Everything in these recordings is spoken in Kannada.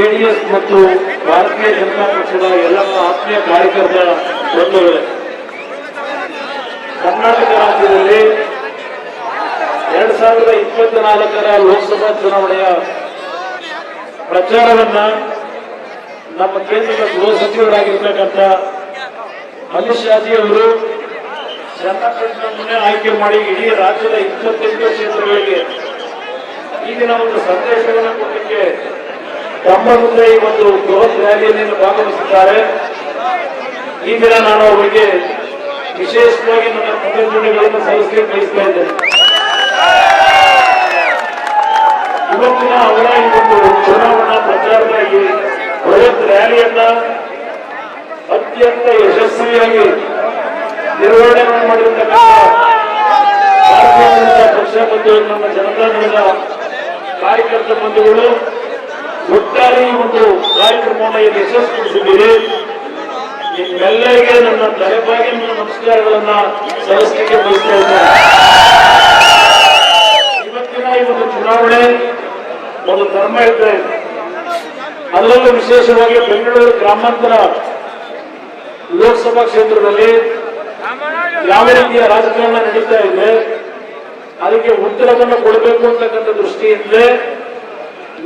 ಜೆಡಿಎಸ್ ಮತ್ತು ಭಾರತೀಯ ಜನತಾ ಪಕ್ಷದ ಎಲ್ಲ ಆತ್ಮೀಯ ಕಾರ್ಯಕರ್ತರ ಬಂಧುಗಳೇ, ಕರ್ನಾಟಕ ರಾಜ್ಯದಲ್ಲಿ ಎರಡ್ ಸಾವಿರದ ಇಪ್ಪತ್ನಾಲ್ಕರ ಲೋಕಸಭಾ ಚುನಾವಣೆಯ ಪ್ರಚಾರವನ್ನ ನಮ್ಮ ಕೇಂದ್ರದ ಗೃಹ ಸಚಿವರಾಗಿರ್ತಕ್ಕಂಥ ಅಮಿತ್ ಶಾಜಿ ಅವರು ಚನ್ನಪಟ್ಟಣವನ್ನೇ ಆಯ್ಕೆ ಮಾಡಿ ಇಡೀ ರಾಜ್ಯದ ಇಪ್ಪತ್ತೆಂಟು ಕ್ಷೇತ್ರಗಳಿಗೆ ಈ ದಿನ ಒಂದು ಸಂದೇಶವನ್ನು ಕೊಡಲಿಕ್ಕೆ ತಮ್ಮ ಮುಂದೆ ಈ ಒಂದು ಬೃಹತ್ ರ್ಯಾಲಿಯಲ್ಲಿ ಭಾಗವಹಿಸಿದ್ದಾರೆ. ಈ ದಿನ ನಾನು ಅವರಿಗೆ ವಿಶೇಷವಾಗಿ ನನ್ನ ಕೃತಜ್ಞತೆಗಳನ್ನು ಸಲ್ಲಿಸಲಿಕ್ಕೆ ಬಯಸ್ತಾ ಇದ್ದೇನೆ. ಇವತ್ತಿನ ಅವರ ಈ ಒಂದು ಚುನಾವಣಾ ಪ್ರಚಾರದ ಈ ಬೃಹತ್ ರ್ಯಾಲಿಯನ್ನ ಅತ್ಯಂತ ಯಶಸ್ವಿಯಾಗಿ ನಿರ್ವಹಣೆ ಮಾಡಿರ್ತಕ್ಕಂಥ ಜನತಾ ಪಕ್ಷ ಮತ್ತು ನಮ್ಮ ಜನತಾದಳದ ಕಾರ್ಯಕರ್ತ ಬಂಧುಗಳು ಒಟ್ಟಾರೆ ಒಂದು ಕಾರ್ಯಕ್ರಮವನ್ನು ಯಶಸ್ವಿಗೊಳಿಸಿದ್ದೀರಿ ನಿಮ್ಮೆಲ್ಲರಿಗೆ ನನ್ನ ತಲೆಬಾಗಿನ ನಮಸ್ಕಾರಗಳನ್ನ ಸಲ್ಲಿಸಲಿಕ್ಕೆ ಬಯಸ್ತಾ ಇದ್ದೇನೆ. ಇವತ್ತಿನ ಈ ಒಂದು ಚುನಾವಣೆ ಒಂದು ಧರ್ಮ ಇದೆ. ಅದರಲ್ಲೂ ವಿಶೇಷವಾಗಿ ಬೆಂಗಳೂರು ಗ್ರಾಮಾಂತರ ಲೋಕಸಭಾ ಕ್ಷೇತ್ರದಲ್ಲಿ ಯಾವ ರೀತಿಯ ರಾಜಕಾರಣ ನಡೀತಾ ಇದೆ, ಅದಕ್ಕೆ ಉತ್ತರವನ್ನು ಕೊಡಬೇಕು ಅಂತಕ್ಕಂಥ ದೃಷ್ಟಿಯಿಂದ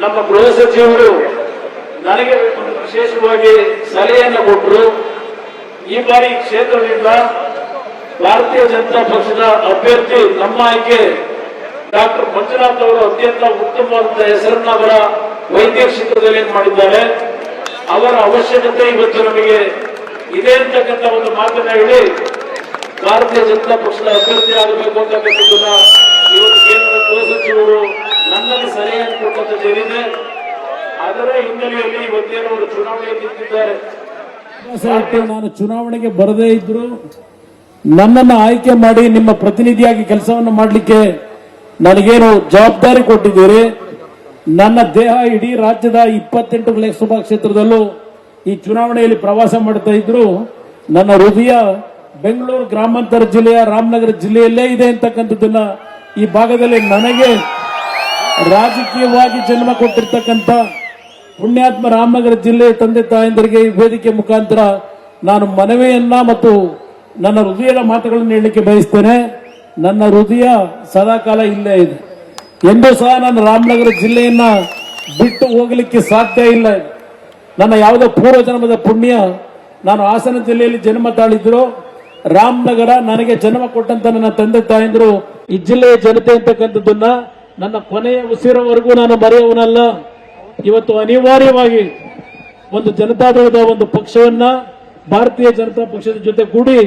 ನಮ್ಮ ಗೃಹ ಸಚಿವರು ನನಗೆ ವಿಶೇಷವಾಗಿ ಸಲಹೆಯನ್ನು ಕೊಟ್ಟರು. ಈ ಬಾರಿ ಕ್ಷೇತ್ರದಿಂದ ಭಾರತೀಯ ಜನತಾ ಪಕ್ಷದ ಅಭ್ಯರ್ಥಿ ನಮ್ಮ ಆಯ್ಕೆ ಡಾಕ್ಟರ್ ಮಂಜುನಾಥ್ ಅವರು ಅತ್ಯಂತ ಉತ್ತಮವಾದ ಹೆಸರನ್ನು ಅವರ ವೈದ್ಯ ಕ್ಷೇತ್ರದಲ್ಲಿ ಮಾಡಿದ್ದಾರೆ. ಅವರ ಅವಶ್ಯಕತೆ ಇವತ್ತು ನಮಗೆ ಇದೆ ಅಂತಕ್ಕಂಥ ಒಂದು ಮಾತನ್ನ ಹೇಳಿ ಭಾರತೀಯ ಜನತಾ ಪಕ್ಷದ ಅಭ್ಯರ್ಥಿ ಆಗಬೇಕು ಅಂತಕ್ಕಂಥದ್ದನ್ನ ಇವತ್ತು ಕೇಂದ್ರ ಗೃಹ ಸಚಿವರು ನನ್ನಲ್ಲಿ ಸಲಹೆಯನ್ನು ಕೊಟ್ಟಂತದ್ದೇನಿದೆ ಅದರ ಹಿನ್ನೆಲೆಯಲ್ಲಿ ಇವತ್ತೇನು ಅವರು ಚುನಾವಣೆಗೆ ನಿಂತಿದ್ದಾರೆ. ನಾನು ಚುನಾವಣೆಗೆ ಬರದೇ ಇದ್ರು ನನ್ನನ್ನು ಆಯ್ಕೆ ಮಾಡಿ ನಿಮ್ಮ ಪ್ರತಿನಿಧಿಯಾಗಿ ಕೆಲಸವನ್ನು ಮಾಡಲಿಕ್ಕೆ ನನಗೇನು ಜವಾಬ್ದಾರಿ ಕೊಟ್ಟಿದ್ದೀರಿ? ನನ್ನ ದೇಹ ಇಡೀ ರಾಜ್ಯದ ಇಪ್ಪತ್ತೆಂಟು ಲೋಕಸಭಾ ಕ್ಷೇತ್ರದಲ್ಲೂ ಈ ಚುನಾವಣೆಯಲ್ಲಿ ಪ್ರವಾಸ ಮಾಡ್ತಾ ಇದ್ರು. ನನ್ನ ಹೃದಯ ಬೆಂಗಳೂರು ಗ್ರಾಮಾಂತರ ಜಿಲ್ಲೆಯ ರಾಮನಗರ ಜಿಲ್ಲೆಯಲ್ಲೇ ಇದೆ ಅಂತಕ್ಕಂಥದ್ದನ್ನ ಈ ಭಾಗದಲ್ಲಿ ನನಗೆ ರಾಜಕೀಯವಾಗಿ ಜನ್ಮ ಕೊಟ್ಟಿರ್ತಕ್ಕಂಥ ಪುಣ್ಯಾತ್ಮ ರಾಮನಗರ ಜಿಲ್ಲೆಯ ತಂದೆ ತಾಯಂದರಿಗೆ ಈ ವೇದಿಕೆ ಮುಖಾಂತರ ನಾನು ಮನವಿಯನ್ನ ಮತ್ತು ನನ್ನ ಹೃದಯದ ಮಾತುಗಳನ್ನು ಹೇಳಲಿಕ್ಕೆ ಬಯಸ್ತೇನೆ. ನನ್ನ ಹೃದಯ ಸದಾಕಾಲ ಇಲ್ಲೇ ಇದೆ. ಎಂದೂ ಸಹ ನಾನು ರಾಮನಗರ ಜಿಲ್ಲೆಯನ್ನ ಬಿಟ್ಟು ಹೋಗಲಿಕ್ಕೆ ಸಾಧ್ಯ ಇಲ್ಲ. ನನ್ನ ಯಾವುದೋ ಪೂರ್ವ ಜನ್ಮದ ಪುಣ್ಯ. ನಾನು ಹಾಸನ ಜಿಲ್ಲೆಯಲ್ಲಿ ಜನ್ಮ ತಾಳಿದ್ರು. ರಾಮನಗರ ನನಗೆ ಜನ್ಮ ಕೊಟ್ಟಂತ ನನ್ನ ತಂದೆ ತಾಯಂದ್ರು ಈ ಜಿಲ್ಲೆಯ ಜನತೆ ಅಂತಕ್ಕಂಥದ್ದನ್ನ ನನ್ನ ಕೊನೆಯ ಉಸಿರವರೆಗೂ ನಾನು ಮರೆಯುವನಲ್ಲ ಇವತ್ತು ಅನಿವಾರ್ಯವಾಗಿ ಒಂದು ಜನತಾದಳದ ಒಂದು ಪಕ್ಷವನ್ನ ಭಾರತೀಯ ಜನತಾ ಪಕ್ಷದ ಜೊತೆ ಕೂಡಿ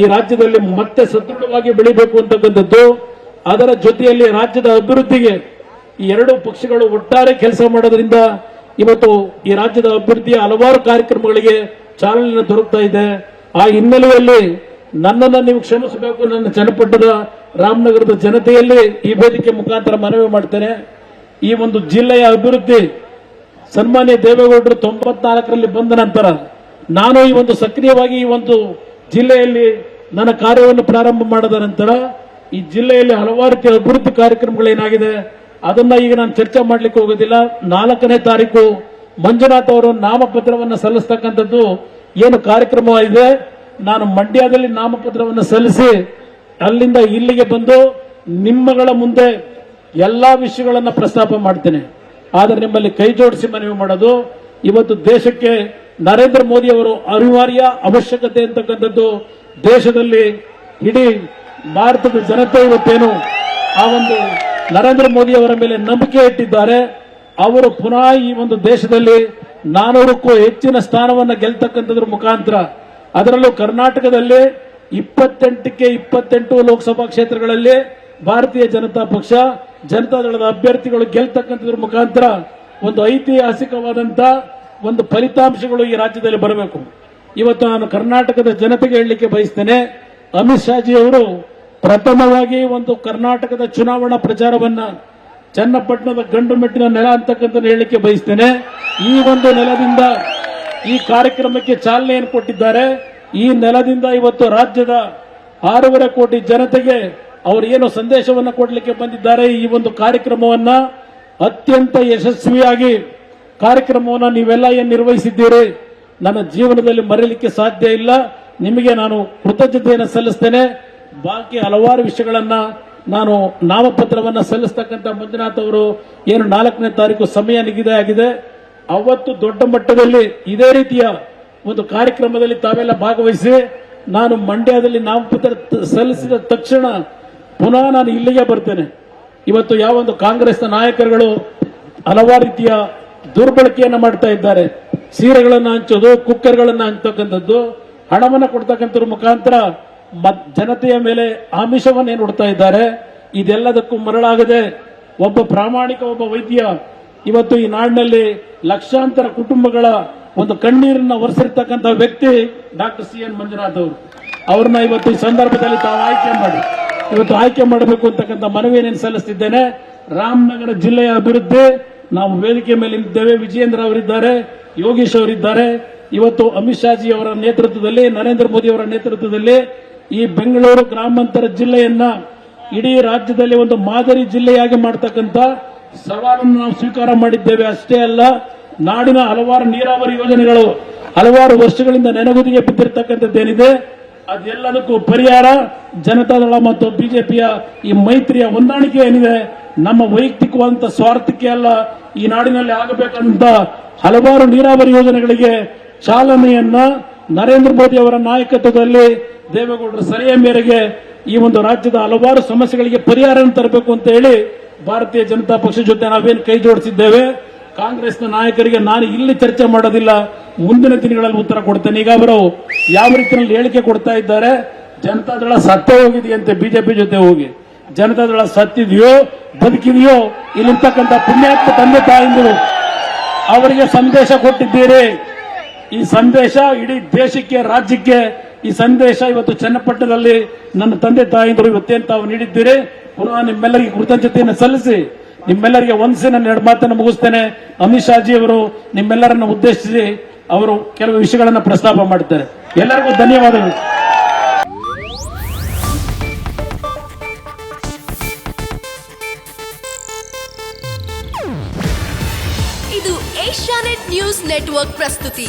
ಈ ರಾಜ್ಯದಲ್ಲಿ ಮತ್ತೆ ಸದೃಢವಾಗಿ ಬೆಳಿಬೇಕು ಅಂತಕ್ಕಂಥದ್ದು, ಅದರ ಜೊತೆಯಲ್ಲಿ ರಾಜ್ಯದ ಅಭಿವೃದ್ಧಿಗೆ ಈ ಎರಡು ಪಕ್ಷಗಳು ಒಟ್ಟಾರೆ ಕೆಲಸ ಮಾಡೋದ್ರಿಂದ ಇವತ್ತು ಈ ರಾಜ್ಯದ ಅಭಿವೃದ್ಧಿಯ ಹಲವಾರು ಕಾರ್ಯಕ್ರಮಗಳಿಗೆ ಚಾಲನೆ ದೊರಕ್ತಾ ಇದೆ. ಆ ಹಿನ್ನೆಲೆಯಲ್ಲಿ ನನ್ನನ್ನು ನೀವು ಕ್ಷಮಿಸಬೇಕು. ನನ್ನ ಚನ್ನಪಟ್ಟಣದ ರಾಮನಗರದ ಜನತೆಯಲ್ಲಿ ಈ ವೇದಿಕೆ ಮುಖಾಂತರ ಮನವಿ ಮಾಡ್ತೇನೆ. ಈ ಒಂದು ಜಿಲ್ಲೆಯ ಅಭಿವೃದ್ಧಿ ಸನ್ಮಾನ್ಯ ದೇವೇಗೌಡರು ತೊಂಬತ್ನಾಲ್ಕರಲ್ಲಿ ಬಂದ ನಂತರ ನಾನು ಈ ಒಂದು ಸಕ್ರಿಯವಾಗಿ ಈ ಒಂದು ಜಿಲ್ಲೆಯಲ್ಲಿ ನನ್ನ ಕಾರ್ಯವನ್ನು ಪ್ರಾರಂಭ ಮಾಡಿದ ನಂತರ ಈ ಜಿಲ್ಲೆಯಲ್ಲಿ ಹಲವಾರು ರೀತಿಯ ಅಭಿವೃದ್ಧಿ ಕಾರ್ಯಕ್ರಮಗಳೇನಾಗಿದೆ ಅದನ್ನ ಈಗ ನಾನು ಚರ್ಚೆ ಮಾಡ್ಲಿಕ್ಕೆ ಹೋಗೋದಿಲ್ಲ. ನಾಲ್ಕನೇ ತಾರೀಕು ಮಂಜುನಾಥ್ ಅವರು ನಾಮಪತ್ರವನ್ನು ಸಲ್ಲಿಸ್ತಕ್ಕಂಥದ್ದು ಏನು ಕಾರ್ಯಕ್ರಮ ಇದೆ ನಾನು ಮಂಡ್ಯದಲ್ಲಿ ನಾಮಪತ್ರವನ್ನು ಸಲ್ಲಿಸಿ ಅಲ್ಲಿಂದ ಇಲ್ಲಿಗೆ ಬಂದು ನಿಮ್ಮಗಳ ಮುಂದೆ ಎಲ್ಲಾ ವಿಷಯಗಳನ್ನು ಪ್ರಸ್ತಾಪ ಮಾಡ್ತೇನೆ. ಆದರೆ ನಿಮ್ಮಲ್ಲಿ ಕೈ ಜೋಡಿಸಿ ಮನವಿ ಮಾಡೋದು, ಇವತ್ತು ದೇಶಕ್ಕೆ ನರೇಂದ್ರ ಮೋದಿ ಅವರು ಅನಿವಾರ್ಯ ಅವಶ್ಯಕತೆ ಅಂತಕ್ಕಂಥದ್ದು ದೇಶದಲ್ಲಿ ಇಡೀ ಭಾರತದ ಜನತೆ ಇವತ್ತೇನು ಆ ಒಂದು ನರೇಂದ್ರ ಮೋದಿ ಅವರ ಮೇಲೆ ನಂಬಿಕೆ ಇಟ್ಟಿದ್ದಾರೆ. ಅವರು ಪುನಃ ಈ ಒಂದು ದೇಶದಲ್ಲಿ ನಾನೂರಕ್ಕೂ ಹೆಚ್ಚಿನ ಸ್ಥಾನವನ್ನು ಗೆಲ್ತಕ್ಕಂಥದ್ರ ಮುಖಾಂತರ ಅದರಲ್ಲೂ ಕರ್ನಾಟಕದಲ್ಲಿ ಇಪ್ಪತ್ತೆಂಟಕ್ಕೆ ಇಪ್ಪತ್ತೆಂಟು ಲೋಕಸಭಾ ಕ್ಷೇತ್ರಗಳಲ್ಲಿ ಭಾರತೀಯ ಜನತಾ ಪಕ್ಷ ಜನತಾದಳದ ಅಭ್ಯರ್ಥಿಗಳು ಗೆಲ್ತಕ್ಕಂಥದ್ರ ಮುಖಾಂತರ ಒಂದು ಐತಿಹಾಸಿಕವಾದಂತ ಒಂದು ಫಲಿತಾಂಶಗಳು ಈ ರಾಜ್ಯದಲ್ಲಿ ಬರಬೇಕು. ಇವತ್ತು ನಾನು ಕರ್ನಾಟಕದ ಜನತೆಗೆ ಹೇಳಲಿಕ್ಕೆ ಬಯಸ್ತೇನೆ, ಅಮಿತ್ ಶಾಜಿ ಅವರು ಪ್ರಥಮವಾಗಿ ಒಂದು ಕರ್ನಾಟಕದ ಚುನಾವಣಾ ಪ್ರಚಾರವನ್ನ ಚನ್ನಪಟ್ಟಣದ ಗಂಡು ಮೆಟ್ಟಿನ ನೆಲ ಅಂತಕ್ಕಂಥ ಹೇಳಲಿಕ್ಕೆ ಬಯಸ್ತೇನೆ. ಈ ಒಂದು ನೆಲದಿಂದ ಈ ಕಾರ್ಯಕ್ರಮಕ್ಕೆ ಚಾಲನೆಯನ್ನು ಕೊಟ್ಟಿದ್ದಾರೆ. ಈ ನೆಲದಿಂದ ಇವತ್ತು ರಾಜ್ಯದ ಆರೂವರೆ ಕೋಟಿ ಜನತೆಗೆ ಅವರು ಏನು ಸಂದೇಶವನ್ನು ಕೊಡಲಿಕ್ಕೆ ಬಂದಿದ್ದಾರೆ. ಈ ಒಂದು ಕಾರ್ಯಕ್ರಮವನ್ನ ಅತ್ಯಂತ ಯಶಸ್ವಿಯಾಗಿ ಕಾರ್ಯಕ್ರಮವನ್ನು ನೀವೆಲ್ಲ ಏನು ನಿರ್ವಹಿಸಿದ್ದೀರಿ? ನನ್ನ ಜೀವನದಲ್ಲಿ ಮರೆಯಲಿಕ್ಕೆ ಸಾಧ್ಯ ಇಲ್ಲ. ನಿಮಗೆ ನಾನು ಕೃತಜ್ಞತೆಯನ್ನು ಸಲ್ಲಿಸ್ತೇನೆ. ಬಾಕಿ ಹಲವಾರು ವಿಷಯಗಳನ್ನ ನಾನು ನಾಮಪತ್ರವನ್ನು ಸಲ್ಲಿಸ್ತಕ್ಕಂಥ ಮಂಜುನಾಥ್ ಅವರು ಏನು ನಾಲ್ಕನೇ ತಾರೀಕು ಸಮಯ ನಿಗದಿ ಆಗಿದೆ ಅವತ್ತು ದೊಡ್ಡ ಮಟ್ಟದಲ್ಲಿ ಇದೇ ರೀತಿಯ ಒಂದು ಕಾರ್ಯಕ್ರಮದಲ್ಲಿ ತಾವೆಲ್ಲ ಭಾಗವಹಿಸಿ, ನಾನು ಮಂಡ್ಯದಲ್ಲಿ ನಾಮಪತ್ರ ಸಲ್ಲಿಸಿದ ತಕ್ಷಣ ಪುನಃ ನಾನು ಇಲ್ಲಿಗೆ ಬರ್ತೇನೆ. ಇವತ್ತು ಯಾವ ಒಂದು ಕಾಂಗ್ರೆಸ್ನ ನಾಯಕರುಗಳು ಹಲವಾರು ರೀತಿಯ ದುರ್ಬಳಕೆಯನ್ನು ಮಾಡ್ತಾ ಇದ್ದಾರೆ. ಸೀರೆಗಳನ್ನು ಹಂಚೋದು, ಕುಕ್ಕರ್ಗಳನ್ನು ಹಂಚತಕ್ಕಂಥದ್ದು, ಹಣವನ್ನು ಕೊಡ್ತಕ್ಕಂಥದ್ರ ಮುಖಾಂತರ ಜನತೆಯ ಮೇಲೆ ಆಮಿಷವನ್ನು ನೋಡ್ತಾ ಇದ್ದಾರೆ, ಇದೆಲ್ಲದಕ್ಕೂ ಮರಳಾಗದೆ ಒಬ್ಬ ಪ್ರಾಮಾಣಿಕ ಒಬ್ಬ ವೈದ್ಯ ಇವತ್ತು ಈ ನಾಡಿನಲ್ಲಿ ಲಕ್ಷಾಂತರ ಕುಟುಂಬಗಳ ಒಂದು ಕಣ್ಣೀರನ್ನ ಒರೆಸಿರ್ತಕ್ಕಂಥ ವ್ಯಕ್ತಿ ಡಾಕ್ಟರ್ ಸಿ ಎನ್ ಮಂಜುನಾಥ್ ಅವರು. ಅವ್ರನ್ನ ಇವತ್ತು ಈ ಸಂದರ್ಭದಲ್ಲಿ ತಾವು ಆಯ್ಕೆ ಮಾಡಿ, ಇವತ್ತು ಆಯ್ಕೆ ಮಾಡಬೇಕು ಅಂತಕ್ಕಂಥ ಮನವಿಯನ್ನು ಸಲ್ಲಿಸ್ತಿದ್ದೇನೆ. ರಾಮನಗರ ಜಿಲ್ಲೆಯ ಅಭಿವೃದ್ಧಿ, ನಾವು ವೇದಿಕೆ ಮೇಲೆ ಇದ್ದೇವೆ ವಿಜಯೇಂದ್ರ ಅವರಿದ್ದಾರೆ, ಯೋಗೀಶ್ ಅವರಿದ್ದಾರೆ. ಇವತ್ತು ಅಮಿತ್ ಶಾಜಿ ಅವರ ನೇತೃತ್ವದಲ್ಲಿ, ನರೇಂದ್ರ ಮೋದಿ ಅವರ ನೇತೃತ್ವದಲ್ಲಿ ಈ ಬೆಂಗಳೂರು ಗ್ರಾಮಾಂತರ ಜಿಲ್ಲೆಯನ್ನ ಇಡೀ ರಾಜ್ಯದಲ್ಲಿ ಒಂದು ಮಾದರಿ ಜಿಲ್ಲೆಯಾಗಿ ಮಾಡ್ತಕ್ಕಂಥ ಸವಾಲನ್ನು ನಾವು ಸ್ವೀಕಾರ ಮಾಡಿದ್ದೇವೆ ಅಷ್ಟೇ ಅಲ್ಲ, ನಾಡಿನ ಹಲವಾರು ನೀರಾವರಿ ಯೋಜನೆಗಳು ಹಲವಾರು ವರ್ಷಗಳಿಂದ ನೆನಗುದಿಗೆ ಬಿದ್ದಿರತಕ್ಕಂಥದ್ದೇನಿದೆ, ಅದೆಲ್ಲದಕ್ಕೂ ಪರಿಹಾರ ಜನತಾದಳ ಮತ್ತು ಬಿಜೆಪಿಯ ಈ ಮೈತ್ರಿಯ ಹೊಂದಾಣಿಕೆ ಏನಿದೆ, ನಮ್ಮ ವೈಯಕ್ತಿಕವಾದಂತಹ ಸ್ವಾರ್ಥಕ್ಕೆ ಅಲ್ಲ, ಈ ನಾಡಿನಲ್ಲಿ ಆಗಬೇಕಂತ ಹಲವಾರು ನೀರಾವರಿ ಯೋಜನೆಗಳಿಗೆ ಚಾಲನೆಯನ್ನ ನರೇಂದ್ರ ಮೋದಿ ಅವರ ನಾಯಕತ್ವದಲ್ಲಿ ದೇವೇಗೌಡರ ಸಲಹೆ ಮೇರೆಗೆ ಈ ಒಂದು ರಾಜ್ಯದ ಹಲವಾರು ಸಮಸ್ಯೆಗಳಿಗೆ ಪರಿಹಾರ ತರಬೇಕು ಅಂತ ಹೇಳಿ ಭಾರತೀಯ ಜನತಾ ಪಕ್ಷ ಜೊತೆ ನಾವೇನು ಕೈ ಜೋಡಿಸಿದ್ದೇವೆ? ಕಾಂಗ್ರೆಸ್ನ ನಾಯಕರಿಗೆ ನಾನು ಇಲ್ಲಿ ಚರ್ಚೆ ಮಾಡೋದಿಲ್ಲ. ಮುಂದಿನ ದಿನಗಳಲ್ಲಿ ಉತ್ತರ ಕೊಡ್ತೇನೆ. ಈಗ ಅವರು ಯಾವ ರೀತಿಯಲ್ಲಿ ಹೇಳಿಕೆ ಕೊಡ್ತಾ ಇದ್ದಾರೆ? ಜನತಾದಳ ಸತ್ತ ಹೋಗಿದೆಯಂತೆ ಬಿಜೆಪಿ ಜೊತೆ ಹೋಗಿ. ಜನತಾದಳ ಸತ್ತಿದೆಯೋ, ಬದುಕಿದೆಯೋ, ಇಲ್ಲಿರ್ತಕ್ಕಂಥ ಪುಣ್ಯಾತ್ಮ ತಂದೆ ತಾಯಿಂದರು, ಅವರಿಗೆ ಸಂದೇಶ ಕೊಟ್ಟಿದ್ದೀರಿ. ಈ ಸಂದೇಶ ಇಡೀ ದೇಶಕ್ಕೆ, ರಾಜ್ಯಕ್ಕೆ ಈ ಸಂದೇಶ ಇವತ್ತು ಚನ್ನಪಟ್ಟಣದಲ್ಲಿ ನನ್ನ ತಂದೆ ತಾಯಿಂದರು ಇವತ್ತೇನು ತಾವು ನೀಡಿದ್ದೀರಿ? ಪುನಃ ನಿಮ್ಮೆಲ್ಲರಿಗೆ ಕೃತಜ್ಞತೆಯನ್ನು ಸಲ್ಲಿಸಿ, ನಿಮ್ಮೆಲ್ಲರಿಗೆ ಒಂದ್ಸಿ ಎರಡು ಮಾತನ್ನು ಮುಗಿಸ್ತೇನೆ. ಅಮಿತ್ ಶಾಜಿ ಅವರು ನಿಮ್ಮೆಲ್ಲರನ್ನು ಉದ್ದೇಶಿಸಿ ಅವರು ಕೆಲವು ವಿಷಯಗಳನ್ನು ಪ್ರಸ್ತಾಪ ಮಾಡ್ತಾರೆ ಎಲ್ಲರಿಗೂ ಧನ್ಯವಾದಗಳು. ಇದು ಏಷ್ಯಾನೆಟ್ ನ್ಯೂಸ್ ನೆಟ್ವರ್ಕ್ ಪ್ರಸ್ತುತಿ.